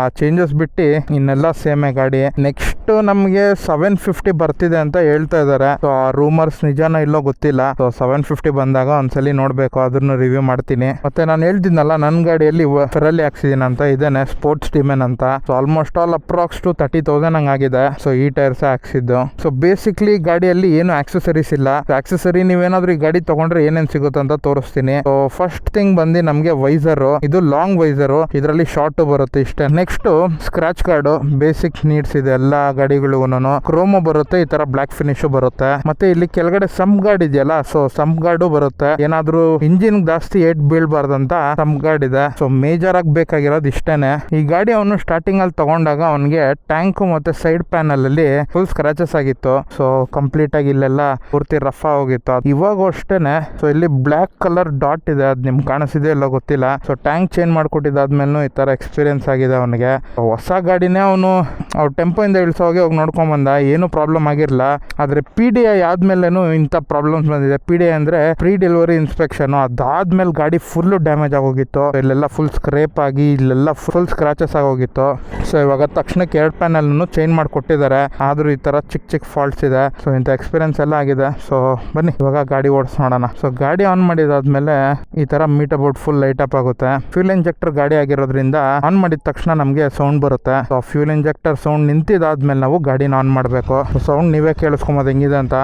ಆ ಚೇಂಜಸ್ ಬಿಟ್ಟು ಇನ್ನೆಲ್ಲ ಸೇಮೇ ಗಾಡಿ. ನೆಕ್ಸ್ಟ್ ನಮಗೆ ಸೆವೆನ್ ಫಿಫ್ಟಿ ಬರ್ತಿದೆ ಅಂತ ಹೇಳ್ತಾ ಇದ್ದಾರೆ ಸೊ ಆ ರೂಮರ್ಸ್ ನಿಜಾನ ಇಲ್ಲೋ ಗೊತ್ತಿಲ್ಲ. ಸೊ ಸೆವೆನ್ ಫಿಫ್ಟಿ ಬಂದಾಗ ಒಂದ್ಸಲಿ ನೋಡ್ಬೇಕು ಅದನ್ನು ರಿವ್ಯೂ ಮಾಡ್ತೀನಿ. ಮತ್ತೆ ನಾನು ಹೇಳ್ತಿದ್ನಲ್ಲ ನನ್ನ ಗಾಡಿಯಲ್ಲಿ ಫೆರಲ್ಲಿ ಹಾಕ್ಸಿದೀನಿ ಅಂತ, ಇದೇನೆ ಸ್ಪೋರ್ಟ್ಸ್ ಟಿಮೆನ್ ಅಂತ. So almost all approx to thirty thousand ಹಂಗಾಗಿದೆ so ಈ ಟೈರ್ಸ್ ಹಾಕ್ಸಿದ್ದು. ಸೊ ಬೇಸಿಕ್ಲಿ ಗಾಡಿಯಲ್ಲಿ ಏನು ಆಕ್ಸೆಸರೀಸ್ ಇಲ್ಲ. ಆಕ್ಸೆಸರಿ ನೀವೇನಾದ್ರೂ ಈ ಗಾಡಿ ತಗೊಂಡ್ರೆ ಏನೇನು ಸಿಗುತ್ತೆ ಅಂತ ತೋರಿಸ್ತೀನಿ. ಫಸ್ಟ್ ಥಿಂಗ್ ಬಂದು ನಮಗೆ ವೈಸರ್ ಇದು ಲಾಂಗ್ ವೈಸರ್ ಇದರಲ್ಲಿ ಶಾರ್ಟ್ ಬರುತ್ತೆ ಇಷ್ಟೇ. Next scratch card basic needs ಇದೆ, ಎಲ್ಲಾ ಗಾಡಿಗಳಿಗೂ ಕ್ರೋಮು ಬರುತ್ತೆ, ಈ ತರ ಬ್ಲಾಕ್ ಫಿನಿಶ್ ಬರುತ್ತೆ. ಮತ್ತೆ ಇಲ್ಲಿ ಕೆಳಗಡೆ ಸಮ್ ಗಾರ್ಡ್ ಇದೆಯಲ್ಲ ಸೊ ಸಮ್ ಗಾರ್ಡು ಬರುತ್ತೆ. ಏನಾದ್ರೂ ಇಂಜಿನ್ ಜಾಸ್ತಿ ಏಟ್ ಬೀಳ್ಬಾರ್ದಂತ ಸಮ್ ಗಾರ್ಡ್ ಇದೆ. ಸೊ ಮೇಜರ್ ಆಗಿ ಬೇಕಾಗಿರೋದು ಇಷ್ಟೇನೆ. ಈ ಗಾಡಿ ಅವನು ಸ್ಟಾರ್ಟಿಂಗ್ ಅಲ್ಲಿ ತಗೊಂಡಾಗ ಅವನಿಗೆ ಟ್ಯಾಂಕ್ ಮತ್ತೆ ಸೈಡ್ ಪ್ಯಾನಲ್ ಅಲ್ಲಿ ಫುಲ್ ಸ್ಕ್ರಾಚಸ್ ಆಗಿತ್ತು. ಸೊ ಕಂಪ್ಲೀಟ್ ಆಗಿ ಇಲ್ಲೆಲ್ಲ ಪೂರ್ತಿ ರಫ್ ಆಗಿತ್ತು ಇವಾಗ ಅಷ್ಟೇನೆ. ಸೊ ಇಲ್ಲಿ ಬ್ಲಾಕ್ ಕಲರ್ ಡಾಟ್ ಇದೆ, ಅದು ನಿಮ್ಗೆ ಕಾಣಿಸಿದೆ ಇಲ್ಲ ಗೊತ್ತಿಲ್ಲ. ಸೊ ಟ್ಯಾಂಕ್ ಚೇಂಜ್ ಮಾಡ್ಕೊಟ್ಟಿದ್ದಾದ್ಮೇಲೆ ಈ ಥರ ಎಕ್ಸ್ಪೀರಿಯನ್ಸ್ ಆಗಿದೆ ಅವನಿಗೆ. ಹೊಸ ಗಾಡಿನೇ ಅವನು, ಅವ್ರು ಟೆಂಪೋಯಿಂದ ಇಂದ ಇಳಿಸೋಗಿ ಹೋಗಿ ನೋಡ್ಕೊಂಬಂದ ಏನು ಪ್ರಾಬ್ಲಮ್ ಆಗಿರಲ್ಲ ಆದರೆ ಪಿ ಡಿ ಐ ಆದ್ಮೇಲೆನು ಇಂಥ ಪ್ರಾಬ್ಲಮ್ಸ್ ಬಂದಿದೆ. ಪಿ ಡಿ ಐ ಅಂದ್ರೆ ಪ್ರೀ ಡೆಲಿವರಿ ಇನ್ಸ್ಪೆಕ್ಷನ್ ಅದಾದ್ಮೇಲೆ ಗಾಡಿ ಫುಲ್ಲು ಡ್ಯಾಮೇಜ್ ಆಗೋಗಿತ್ತು. ಇಲ್ಲೆಲ್ಲ ಫುಲ್ ಸ್ಕ್ರೇಪ್ ಆಗಿ, ಇಲ್ಲೆಲ್ಲ ಫುಲ್ ಸ್ಕ್ರಾಚಸ್ ಆಗೋಗಿತ್ತು. ಸೊ ಇವಾಗ ತಕ್ಷಣಕ್ಕೆ ಎರಡು ಪ್ಯಾನಲ್ ಚೇಂಜ್ ಮಾಡಿ ಕೊಟ್ಟಿದ್ದಾರೆ ಆದ್ರೂ ಈ ತರ ಚಿಕ್ಕ ಚಿಕ್ಕ ಫಾಲ್ಟ್ಸ್ ಇದೆ. ಸೊ ಇಂಥ ಎಕ್ಸ್ಪೀರಿಯನ್ಸ್ ಎಲ್ಲ ಆಗಿದೆ. ಸೊ ಬನ್ನಿ, ಇವಾಗ ಗಾಡಿ ಓಡಿಸ್ ಮಾಡೋಣ ಸೊ ಗಾಡಿ ಆನ್ ಮಾಡಿದಾದ್ಮೇಲೆ ಈ ತರ meet about full light up ಆಗುತ್ತೆ. ಫ್ಯೂಲ್ ಇಂಜೆಕ್ಟರ್ ಗಾಡಿ ಆಗಿರೋದ್ರಿಂದ ಆನ್ ಮಾಡಿದ ತಕ್ಷಣ ನಮಗೆ ಸೌಂಡ್ ಬರುತ್ತೆ. ಸೊ ಫ್ಯೂಲ್ ಇಂಜೆಕ್ಟರ್ ಸೌಂಡ್ ನಿಂತಿದಾದ್ಮೇಲೆ ನಾವು ಗಾಡಿನ ಆನ್ ಮಾಡಬೇಕು. ಸೌಂಡ್ ನೀವೇ ಕೇಳಿಸ್ಕೊಂಬೋದು ಹೆಂಗಿದೆ ಅಂತ.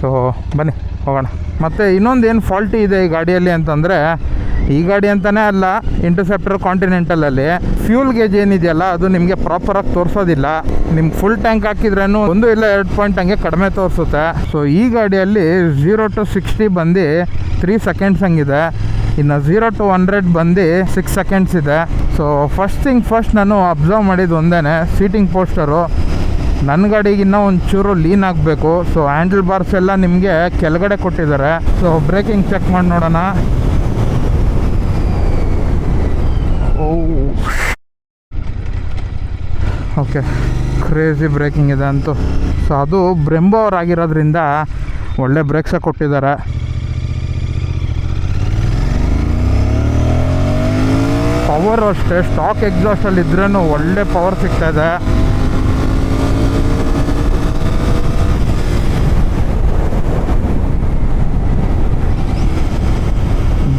ಸೊ ಬನ್ನಿ, ಹೋಗೋಣ. ಮತ್ತು ಇನ್ನೊಂದು ಏನು ಫಾಲ್ಟಿ ಇದೆ ಈ ಗಾಡಿಯಲ್ಲಿ ಅಂತಂದರೆ ಈ ಗಾಡಿ ಅಂತಲೇ ಅಲ್ಲ ಇಂಟರ್ಸೆಪ್ಟರ್ ಕಾಂಟಿನೆಂಟಲಲ್ಲಿ ಫ್ಯೂಲ್ ಗೇಜ್ ಏನಿದೆಯಲ್ಲ, ಅದು ನಿಮಗೆ ಪ್ರಾಪರಾಗಿ ತೋರಿಸೋದಿಲ್ಲ. ನಿಮ್ಗೆ ಫುಲ್ ಟ್ಯಾಂಕ್ ಹಾಕಿದ್ರೂ ಒಂದು ಇಲ್ಲ ಎರಡು ಪಾಯಿಂಟ್ ಹಂಗೆ ಕಡಿಮೆ ತೋರಿಸುತ್ತೆ. ಸೊ ಈ ಗಾಡಿಯಲ್ಲಿ ಝೀರೋ ಟು ಸಿಕ್ಸ್ಟಿ ಬಂದು ತ್ರೀ ಸೆಕೆಂಡ್ಸ್ ಹಂಗಿದೆ. ಇನ್ನು ಝೀರೋ ಟು ಹಂಡ್ರೆಡ್ ಬಂದು ಸಿಕ್ಸ್ ಸೆಕೆಂಡ್ಸ್ ಇದೆ. ಸೊ ಫಸ್ಟ್ ಥಿಂಗ್ ಫಸ್ಟ್ ನಾನು ಅಬ್ಸರ್ವ್ ಮಾಡಿದ್ದು ಒಂದೇ ಸೀಟಿಂಗ್ ಪೋಸ್ಟರು ನನ್ನ ಗಾಡಿಗೆ ಇನ್ನೂ ಒಂಚೂರು ಲೀನ್ ಆಗಬೇಕು. ಸೊ ಹ್ಯಾಂಡಲ್ ಬಾರ್ಸ್ ಎಲ್ಲ ನಿಮಗೆ ಕೆಳಗಡೆ ಕೊಟ್ಟಿದ್ದಾರೆ. ಸೊ ಬ್ರೇಕಿಂಗ್ ಚೆಕ್ ಮಾಡಿ ನೋಡೋಣ. ಓಕೆ ಕ್ರೇಜಿ ಬ್ರೇಕಿಂಗ್ ಇದೆ ಅಂತೂ. ಸೊ ಅದು ಬ್ರೆಂಬೋ ಅವರಾಗಿರೋದ್ರಿಂದ ಒಳ್ಳೆ ಬ್ರೇಕ್ಸ ಕೊಟ್ಟಿದ್ದಾರೆ. ಪವರ್ ಅಷ್ಟೇ ಸ್ಟಾಕ್ ಎಕ್ಸಾಸ್ಟಲ್ಲಿ ಇದ್ರೂ ಒಳ್ಳೆ ಪವರ್ ಸಿಗ್ತಾ ಇದೆ.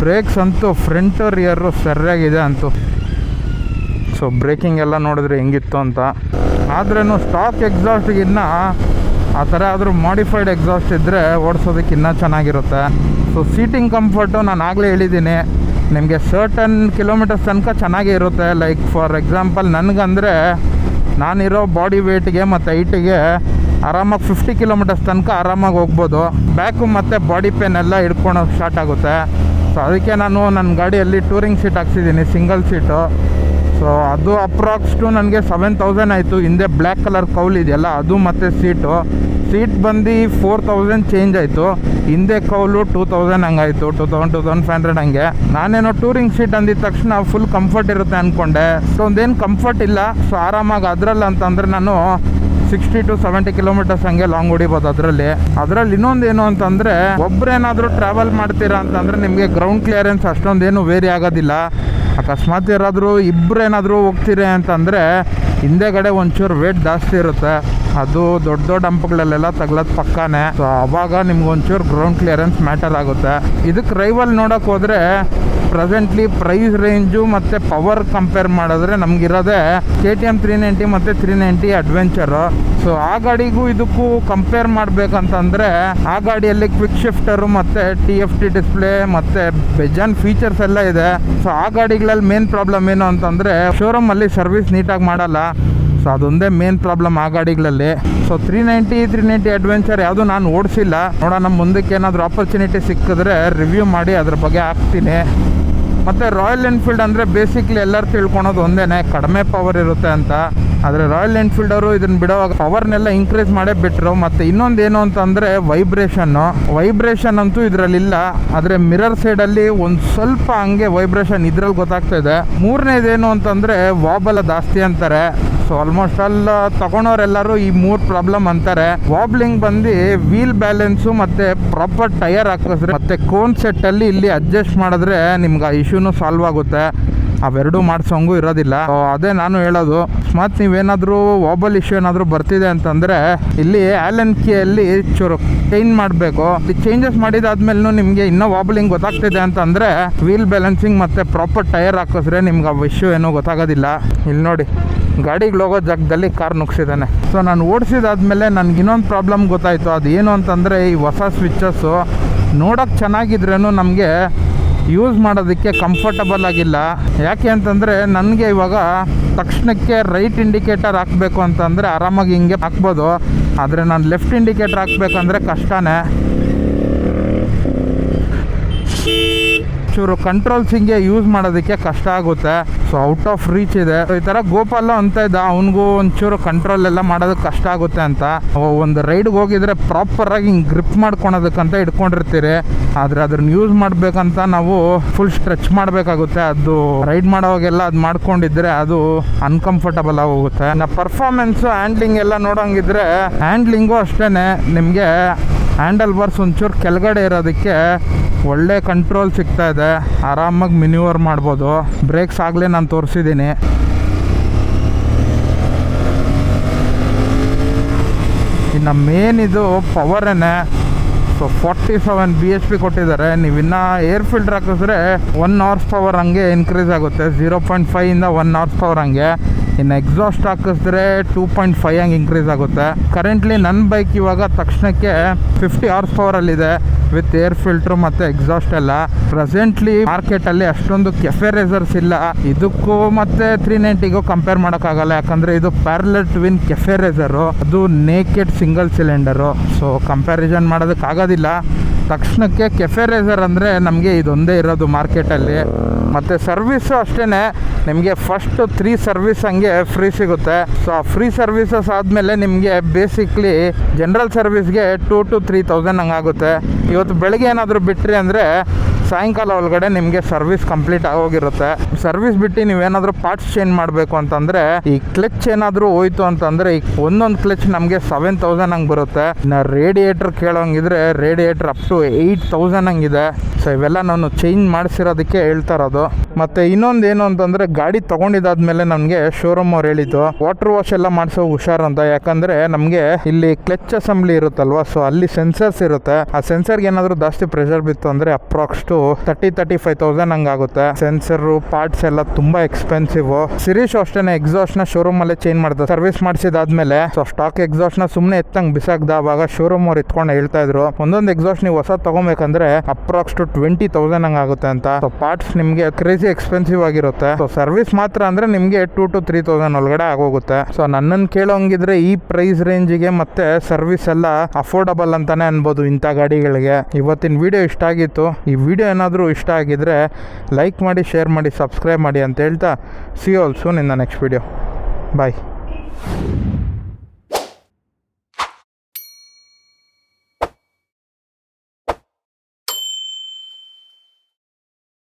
ಬ್ರೇಕ್ಸ್ ಅಂತೂ ಫ್ರಂಟ್ ರಿಯರು ಸರಿಯಾಗಿದೆ ಅಂತೂ. ಸೊ ಬ್ರೇಕಿಂಗ್ ಎಲ್ಲ ನೋಡಿದ್ರೆ ಹೆಂಗಿತ್ತು ಅಂತ. ಆದ್ರೂ ಸ್ಟಾಕ್ ಎಕ್ಸಾಸ್ಟ್ಗಿನ್ನ ಆ ಥರ ಆದರೂ ಮಾಡಿಫೈಡ್ ಎಕ್ಸಾಸ್ಟ್ ಇದ್ದರೆ ಓಡಿಸೋದಕ್ಕೆ ಇನ್ನೂ ಚೆನ್ನಾಗಿರುತ್ತೆ. ಸೊ ಸೀಟಿಂಗ್ ಕಂಫರ್ಟು ನಾನು ಆಗಲೇ ಹೇಳಿದ್ದೀನಿ. ನಿಮಗೆ ಸರ್ಟನ್ ಕಿಲೋಮೀಟರ್ಸ್ ತನಕ ಚೆನ್ನಾಗೇ ಇರುತ್ತೆ. ಲೈಕ್ ಫಾರ್ ಎಕ್ಸಾಂಪಲ್ ನನಗಂದರೆ ನಾನಿರೋ ಬಾಡಿ ವೇಟ್ಗೆ ಮತ್ತು ಹೈಟಿಗೆ ಆರಾಮಾಗಿ ಫಿಫ್ಟಿ ಕಿಲೋಮೀಟರ್ಸ್ ತನಕ ಆರಾಮಾಗಿ ಹೋಗ್ಬೋದು. ಬ್ಯಾಕು ಮತ್ತು ಬಾಡಿ ಪೇನ್ ಎಲ್ಲ ಹಿಡ್ಕೊಳೋಕೆ ಸ್ಟಾರ್ಟ್ ಆಗುತ್ತೆ. ಸೊ ಅದಕ್ಕೆ ನಾನು ನನ್ನ ಗಾಡಿಯಲ್ಲಿ ಟೂರಿಂಗ್ ಸೀಟ್ ಹಾಕ್ಸಿದ್ದೀನಿ ಸಿಂಗಲ್ ಸೀಟು ಸೊ ಅದು ಅಪ್ರಾಕ್ಸ್ ಟು ನನಗೆ ಸೆವೆನ್ ತೌಸಂಡ್ ಆಯಿತು. ಹಿಂದೆ ಬ್ಲ್ಯಾಕ್ ಕಲರ್ ಕೌಲ್ ಇದೆಯಲ್ಲ, ಅದು ಮತ್ತು ಸೀಟು ಸೀಟ್ ಬಂದು ಫೋರ್ ತೌಸಂಡ್ ಚೇಂಜ್ ಆಯಿತು. ಹಿಂದೆ cowl two thousand ಹಂಗಾಯಿತು two thousand two thousand five hundred ಹಂಗೆ. ನಾನೇನೋ ಟೂರಿಂಗ್ ಸೀಟ್ ಅಂದಿದ ತಕ್ಷಣ ಫುಲ್ ಕಂಫರ್ಟ್ ಇರುತ್ತೆ ಅಂದ್ಕೊಂಡೆ ಸೊ ಒಂದೇನು ಕಂಫರ್ಟ್ ಇಲ್ಲ. ಸೊ ಆರಾಮಾಗಿ ಅದರಲ್ಲಿ ಅಂತಂದರೆ ನಾನು ಸಿಕ್ಸ್ಟಿ ಟು ಸೆವೆಂಟಿ ಕಿಲೋಮೀಟರ್ಸ್ ಹಂಗೆ ಲಾಂಗ್ ಹೊಡಿಬೋದು ಅದರಲ್ಲಿ. ಅದರಲ್ಲಿ ಇನ್ನೊಂದು ಏನು ಅಂತಂದರೆ ಒಬ್ಬರೇನಾದರೂ ಟ್ರಾವೆಲ್ ಮಾಡ್ತೀರಾ ಅಂತಂದರೆ ನಿಮಗೆ ಗ್ರೌಂಡ್ ಕ್ಲಿಯರೆನ್ಸ್ ಅಷ್ಟೊಂದೇನು ವೇರಿ ಆಗೋದಿಲ್ಲ. ಅಕಸ್ಮಾತ್ ಯಾರಾದರೂ ಇಬ್ಬರು ಏನಾದರೂ ಹೋಗ್ತೀರಿ ಅಂತಂದರೆ ಹಿಂದೆಗಡೆ ಒಂಚೂರು ವೇಟ್ ಜಾಸ್ತಿ ಇರುತ್ತೆ. ಅದು ದೊಡ್ಡ ದೊಡ್ಡ ಹಂಪುಗಳಲ್ಲೆಲ್ಲ ತಗ್ಲೋದು ಪಕ್ಕಾನೆ. ಸೊ ಅವಾಗ ನಿಮ್ಗೆ ಒಂಚೂರು ಗ್ರೌಂಡ್ ಕ್ಲಿಯರೆನ್ಸ್ ಮ್ಯಾಟರ್ ಆಗುತ್ತೆ. ಇದಕ್ಕೆ ರೈವಲ್ ನೋಡೋಕೆ ಹೋದರೆ ಪ್ರೆಸೆಂಟ್ಲಿ ಪ್ರೈಸ್ ರೇಂಜು ಮತ್ತು ಪವರ್ ಕಂಪೇರ್ ಮಾಡಿದ್ರೆ ನಮಗಿರೋದೇ K T M three ninety ಮತ್ತು ತ್ರೀ ನೈಂಟಿ ಅಡ್ವೆಂಚರು ಸೊ ಆ ಗಾಡಿಗೂ ಇದಕ್ಕೂ ಕಂಪೇರ್ ಮಾಡಬೇಕಂತಂದರೆ ಆ ಗಾಡಿಯಲ್ಲಿ ಕ್ವಿಕ್ ಶಿಫ್ಟರು ಮತ್ತು ಟಿ ಎಫ್ ಟಿ ಡಿಸ್ಪ್ಲೇ ಮತ್ತು ಬೆಜಾನ್ ಫೀಚರ್ಸ್ ಎಲ್ಲ ಇದೆ. ಸೊ ಆ ಗಾಡಿಗಳಲ್ಲಿ ಮೇನ್ ಪ್ರಾಬ್ಲಮ್ ಏನು ಅಂತಂದರೆ ಶೋರೂಮಲ್ಲಿ ಸರ್ವಿಸ್ ನೀಟಾಗಿ ಮಾಡಲ್ಲ. ಸೊ ಅದೊಂದೇ ಮೇನ್ ಪ್ರಾಬ್ಲಮ್ ಆ ಗಾಡಿಗಳಲ್ಲಿ. So three ninety three ninety adventure ಯಾವುದು ನಾನು ಓಡಿಸಿಲ್ಲ. ನೋಡೋಣ, ಮುಂದಕ್ಕೆ ಏನಾದರೂ ಆಪರ್ಚುನಿಟಿ ಸಿಕ್ಕಿದ್ರೆ ರಿವ್ಯೂ ಮಾಡಿ, ಅದ್ರ ಬಗ್ಗೆ ಹಾಕ್ತೀನಿ. ಮತ್ತು ರಾಯಲ್ ಎನ್ಫೀಲ್ಡ್ ಅಂದರೆ ಬೇಸಿಕ್ಲಿ ಎಲ್ಲರೂ ತಿಳ್ಕೊಳೋದು ಒಂದೇ ಕಡಿಮೆ ಪವರ್ ಇರುತ್ತೆ ಅಂತ. ಆದರೆ ರಾಯಲ್ ಎನ್ಫೀಲ್ಡವರು ಇದನ್ನು ಬಿಡೋವಾಗ ಪವರ್ನೆಲ್ಲ ಇನ್ಕ್ರೀಸ್ ಮಾಡೇ ಬಿಟ್ಟರು ಮತ್ತು ಇನ್ನೊಂದು ಏನು ಅಂತಂದರೆ ವೈಬ್ರೇಷನ್ನು ವೈಬ್ರೇಷನ್ ಅಂತೂ ಇದರಲ್ಲಿಲ್ಲ ಆದರೆ ಮಿರರ್ ಸೈಡಲ್ಲಿ ಒಂದು ಸ್ವಲ್ಪ ಹಂಗೆ ವೈಬ್ರೇಷನ್ ಇದ್ರಲ್ಲಿ ಗೊತ್ತಾಗ್ತಾ ಇದೆ. ಮೂರನೇದೇನು ಅಂತಂದರೆ ವಾಬಲ ಜಾಸ್ತಿ ಅಂತಾರೆ. ಆಲ್ಮೋಸ್ಟ್ ಆಲ್ ತಗೊಳೋರೆಲ್ಲರೂ ಈ ಮೂರು ಪ್ರಾಬ್ಲಮ್ ಅಂತಾರೆ. ವಾಬ್ಲಿಂಗ್ ಬಂದು ವೀಲ್ ಬ್ಯಾಲೆನ್ಸು ಮತ್ತು ಪ್ರಾಪರ್ ಟೈರ್ ಹಾಕಿದ್ರೆ ಮತ್ತೆ ಕೋನ್ ಸೆಟ್ಟಲ್ಲಿ ಇಲ್ಲಿ ಅಡ್ಜಸ್ಟ್ ಮಾಡಿದ್ರೆ ನಿಮ್ಗೆ ಆ ಇಶ್ಯೂನು ಸಾಲ್ವ್ ಆಗುತ್ತೆ. ಅವೆರಡೂ ಮಾಡಿಸೋಂಗೂ ಇರೋದಿಲ್ಲ. ಅದೇ ನಾನು ಹೇಳೋದು. ಅಕಸ್ಮಾತ್ ನೀವೇನಾದರೂ ವಾಬಲ್ ಇಶ್ಯೂ ಏನಾದರೂ ಬರ್ತಿದೆ ಅಂತಂದರೆ ಇಲ್ಲಿ ಆ್ಯಲನ್ ಕಿಯಲ್ಲಿ ಚೂರು ಚೇಂಜ್ ಮಾಡಬೇಕು. ಚೇಂಜಸ್ ಮಾಡಿದಾದ್ಮೇಲೂ ನಿಮಗೆ ಇನ್ನೂ ವಾಬಲಿಂಗ್ ಗೊತ್ತಾಗ್ತಿದೆ ಅಂತಂದರೆ ವೀಲ್ ಬ್ಯಾಲೆನ್ಸಿಂಗ್ ಮತ್ತು ಪ್ರಾಪರ್ ಟೈರ್ ಹಾಕಿದ್ರೆ ನಿಮ್ಗೆ ಆ ಇಶ್ಯೂ ಏನೂ ಗೊತ್ತಾಗೋದಿಲ್ಲ. ಇಲ್ಲಿ ನೋಡಿ. ಗಾಡಿಗಳು ಹೋಗೋ ಜಾಗದಲ್ಲಿ ಕಾರ್ ನುಗ್ಸಿದ್ದಾನೆ ಸೊ ನಾನು ಓಡಿಸಿದಾದ್ಮೇಲೆ ನನಗೆ ಇನ್ನೊಂದು ಪ್ರಾಬ್ಲಮ್ ಗೊತ್ತಾಯಿತು. ಅದು ಏನು ಅಂತಂದರೆ ಈ ಹೊಸ ಸ್ವಿಚ್ಚಸ್ಸು ನೋಡೋಕ್ಕೆ ಚೆನ್ನಾಗಿದ್ರೂ ನಮಗೆ ಯೂಸ್ ಮಾಡೋದಕ್ಕೆ ಕಂಫರ್ಟಬಲ್ ಆಗಿಲ್ಲ. ಯಾಕೆ ಅಂತಂದರೆ ನನಗೆ ಇವಾಗ ತಕ್ಷಣಕ್ಕೆ ರೈಟ್ ಇಂಡಿಕೇಟರ್ ಹಾಕಬೇಕು ಅಂತಂದರೆ ಆರಾಮಾಗಿ ಹಿಂಗೆ ಹಾಕ್ಬೋದು. ಆದರೆ ನಾನು ಲೆಫ್ಟ್ ಇಂಡಿಕೇಟರ್ ಹಾಕ್ಬೇಕಂದ್ರೆ ಕಷ್ಟನೇ. ಚೂರು ಕಂಟ್ರೋಲ್ಸಿಂಗೆ ಯೂಸ್ ಮಾಡೋದಕ್ಕೆ ಕಷ್ಟ ಆಗುತ್ತೆ. ಸೊ ಔಟ್ ಆಫ್ ರೀಚ್ ಇದೆ. ಈ ಥರ ಗೋಪಾಲ ಅಂತ ಇದ್ದ, ಅವನಿಗೂ ಒಂಚೂರು ಕಂಟ್ರೋಲ್ ಎಲ್ಲ ಮಾಡೋದಕ್ಕೆ ಕಷ್ಟ ಆಗುತ್ತೆ ಅಂತ. ಒಂದು ರೈಡ್ಗೆ ಹೋಗಿದ್ರೆ ಪ್ರಾಪರಾಗಿ ಹಿಂಗೆ ಗ್ರಿಪ್ ಮಾಡ್ಕೊಳೋದಕ್ಕಂತ ಇಟ್ಕೊಂಡಿರ್ತೀರಿ. ಆದರೆ ಅದ್ರನ್ನ ಯೂಸ್ ಮಾಡಬೇಕಂತ ನಾವು ಫುಲ್ ಸ್ಟ್ರೆಚ್ ಮಾಡಬೇಕಾಗುತ್ತೆ. ಅದು ರೈಡ್ ಮಾಡೋವಾಗೆಲ್ಲ ಅದು ಮಾಡ್ಕೊಂಡಿದ್ರೆ ಅದು ಅನ್ಕಂಫರ್ಟಬಲ್ ಆಗೋಗುತ್ತೆ. ಪರ್ಫಾರ್ಮೆನ್ಸು ಹ್ಯಾಂಡ್ಲಿಂಗ್ ಎಲ್ಲ ನೋಡೋಂಗಿದ್ರೆ ಹ್ಯಾಂಡ್ಲಿಂಗು ಅಷ್ಟೇ ನಿಮಗೆ ಹ್ಯಾಂಡಲ್ ಬಾರ್ಸ್ ಒಂಚೂರು ಕೆಳಗಡೆ ಇರೋದಕ್ಕೆ ಒಳ್ಳೆ ಕಂಟ್ರೋಲ್ ಸಿಗ್ತಾ ಇದೆ. ಆರಾಮಾಗಿ ಮಿನ್ಯೂವರ್ ಮಾಡ್ಬೋದು. ಬ್ರೇಕ್ಸ್ ಆಗಲೇ ನಾನು ತೋರಿಸಿದ್ದೀನಿ. ಇನ್ನು ಮೇನ್ ಇದು ಪವರೇನೆ. So forty seven B H P ಕೊಟ್ಟಿದ್ದಾರೆ. ನೀವು ಏರ್ ಫಿಲ್ಟರ್ ಹಾಕಿದ್ರೆ ಒನ್ ಅವರ್ಸ್ ಪವರ್ ಹಂಗೆ ಇನ್ಕ್ರೀಸ್ ಆಗುತ್ತೆ. ಝೀರೋ ಪಾಯಿಂಟ್ ಫೈವಿಂದ ಒನ್ ಅವರ್ಸ್ ಪವರ್ ಹಂಗೆ. ಇನ್ನು ಎಕ್ಸಾಸ್ಟ್ ಹಾಕಿಸಿದ್ರೆ ಟೂ ಪಾಯಿಂಟ್ ಫೈವ್ ಹಂಗೆ ಇನ್ಕ್ರೀಸ್ ಆಗುತ್ತೆ. ಕರೆಂಟ್ಲಿ ನನ್ನ ಬೈಕ್ ಇವಾಗ ತಕ್ಷಣಕ್ಕೆ ಫಿಫ್ಟಿ ಅವರ್ಸ್ ಪವರಲ್ಲಿದೆ ವಿತ್ ಏರ್ ಫಿಲ್ಟ್ರು ಮತ್ತು ಎಕ್ಸಾಸ್ಟ್ ಎಲ್ಲ. ಪ್ರೆಸೆಂಟ್ಲಿ ಮಾರ್ಕೆಟಲ್ಲಿ ಅಷ್ಟೊಂದು ಕೆಫೆ ರೇಸರ್ಸ್ ಇಲ್ಲ. ಇದಕ್ಕೂ ಮತ್ತು ತ್ರೀ ನೈಂಟಿಗೂ ಕಂಪೇರ್ ಮಾಡೋಕ್ಕಾಗಲ್ಲ. ಯಾಕಂದರೆ ಇದು ಪ್ಯಾರ್ಲೆಟ್ ವಿನ್ ಕೆಫೆ ರೇಸರು ಅದು naked single cylinder so comparison ಮಾಡೋದಕ್ಕಾಗೋದಿಲ್ಲ. ತಕ್ಷಣಕ್ಕೆ ಕೆಫೆ ರೇಸರ್ ಅಂದರೆ ನಮಗೆ ಇದೊಂದೇ ಇರೋದು ಮಾರ್ಕೆಟಲ್ಲಿ ಮತ್ತು ಸರ್ವಿಸು ಅಷ್ಟೇ ನಿಮಗೆ ಫಸ್ಟ್ ತ್ರೀ ಸರ್ವಿಸ್ ಹಂಗೆ ಫ್ರೀ ಸಿಗುತ್ತೆ. ಸೊ ಆ ಫ್ರೀ ಸರ್ವಿಸಸ್ ಆದಮೇಲೆ ನಿಮಗೆ ಬೇಸಿಕ್ಲಿ ಜನರಲ್ ಸರ್ವಿಸ್ಗೆ ಟೂ ಟು ತ್ರೀ ತೌಸಂಡ್ ಹಂಗಾಗುತ್ತೆ. ಇವತ್ತು ಬೆಳಗ್ಗೆ ಏನಾದರೂ ಬಿಟ್ರಿ ಅಂದರೆ ಸಾಯಂಕಾಲ ಒಳಗಡೆ ನಿಮಗೆ ಸರ್ವಿಸ್ ಕಂಪ್ಲೀಟ್ ಆಗೋಗಿರುತ್ತೆ. ಸರ್ವಿಸ್ ಬಿಟ್ಟು ನೀವೇನಾದರೂ ಪಾರ್ಟ್ಸ್ ಚೇಂಜ್ ಮಾಡಬೇಕು ಅಂತಂದರೆ, ಈ ಕ್ಲಚ್ ಏನಾದರೂ ಹೋಯ್ತು ಅಂತಂದರೆ, ಈ ಒಂದೊಂದು ಕ್ಲಚ್ ನಮಗೆ ಸೆವೆನ್ ತೌಸಂಡ್ ಹಂಗೆ ಬರುತ್ತೆ. Radiator ಕೇಳೋಂಗಿದ್ರೆ radiator up to eight thousand ಹಂಗಿದೆ. ಸೊ ಇವೆಲ್ಲ ನಾನು ಚೇಂಜ್ ಮಾಡಿಸಿರೋದಕ್ಕೆ ಹೇಳ್ತಾ ಇರೋದು ಮತ್ತು ಇನ್ನೊಂದು ಏನು ಅಂತಂದರೆ, ಗಾಡಿ ತೊಗೊಂಡಿದ್ದಾದ್ಮೇಲೆ ನಮಗೆ ಶೋರೂಮ್ ಅವ್ರು ಹೇಳಿದ್ದು ವಾಟರ್ ವಾಶ್ ಎಲ್ಲ ಮಾಡಿಸೋ ಹುಷಾರ್ ಅಂತ. ಯಾಕಂದರೆ ನಮಗೆ ಇಲ್ಲಿ ಕ್ಲಚ್ ಅಸೆಂಬ್ಲಿ ಇರುತ್ತಲ್ವಾ ಸೊ ಅಲ್ಲಿ ಸೆನ್ಸರ್ಸ್ ಇರುತ್ತೆ. ಆ ಸೆನ್ಸರ್ಗೆ ಏನಾದರೂ ಜಾಸ್ತಿ ಪ್ರೆಷರ್ ಬಿತ್ತು ಅಂದರೆ approx to thirty thirty five thousand ಹಂಗೆ ಆಗುತ್ತೆ. ಸೆನ್ಸರು ಪಾರ್ಟ್ಸ್ ಎಲ್ಲ ತುಂಬಾ ಎಕ್ಸ್ಪೆನ್ಸಿವ್ ಸಿರೀಶ್ ಅಷ್ಟೇ ಎಕ್ಸಾಸ್ಟ್ನ ಶೋರೂಮಲ್ಲೇ ಚೇಂಜ್ ಮಾಡ್ತಾರೆ ಸರ್ವಿಸ್ ಮಾಡಿಸಿದಾದ್ಮೇಲೆ ಸೊ ಸ್ಟಾಕ್ ಎಕ್ಸಾಸ್ಟ್ನ ಸುಮ್ಮನೆ ಎತ್ತಂಗೆ ಬಿಸಾಕ್ದ ಆವಾಗ ಶೋರೂಮ್ ಅವ್ರು ಎತ್ಕೊಂಡು ಹೇಳ್ತಾ ಇದ್ರು. ಒಂದೊಂದು ಎಕ್ಸಾಸ್ಟ್ ನೀವು ಹೊಸ ತೊಗೊಬೇಕಂದ್ರೆ ಅಪ್ರಾಕ್ಸ್ ಟು ಟ್ವೆಂಟಿ ತೌಸಂಡ್ ಹಂಗೆ ಆಗುತ್ತೆ ಅಂತ. ಸೊ ಪಾರ್ಟ್ಸ್ ನಿಮಗೆ ಕ್ರೇಜಿ ಎಕ್ಸ್ಪೆನ್ಸಿವ್ ಆಗಿರುತ್ತೆ. ಸೊ ಸರ್ವಿಸ್ ಮಾತ್ರ ಅಂದ್ರೆ ನಿಮಗೆ ಟು ಟು ತ್ರೀ ತೌಸಂಡ್ ಒಳಗಡೆ ಆಗೋಗುತ್ತೆ. ಸೊ ನನ್ನನ್ನು ಕೇಳೋಂಗಿದ್ರೆ ಈ ಪ್ರೈಸ್ ರೇಂಜಿಗೆ ಮತ್ತೆ ಸರ್ವಿಸ್ ಎಲ್ಲ ಅಫೋರ್ಡಬಲ್ ಅಂತಾನೆ ಅನ್ಬೋದು ಇಂಥ ಗಾಡಿಗಳಿಗೆ. ಇವತ್ತಿನ ವಿಡಿಯೋ ಇಷ್ಟ ಆಗಿತ್ತು. ಈ ವಿಡಿಯೋ ಏನಾದರೂ ಇಷ್ಟ ಆಗಿದ್ರೆ ಲೈಕ್ ಮಾಡಿ ಶೇರ್ ಮಾಡಿ ಸಬ್ಸ್ಕ್ರೈಬ್ ಮಾಡಿ ಅಂತ ಹೇಳ್ತಾ ಸಿ ಆಲ್ಸೋ ನಿನ್ನ ನೆಕ್ಸ್ಟ್ ವಿಡಿಯೋ ಬಾಯ್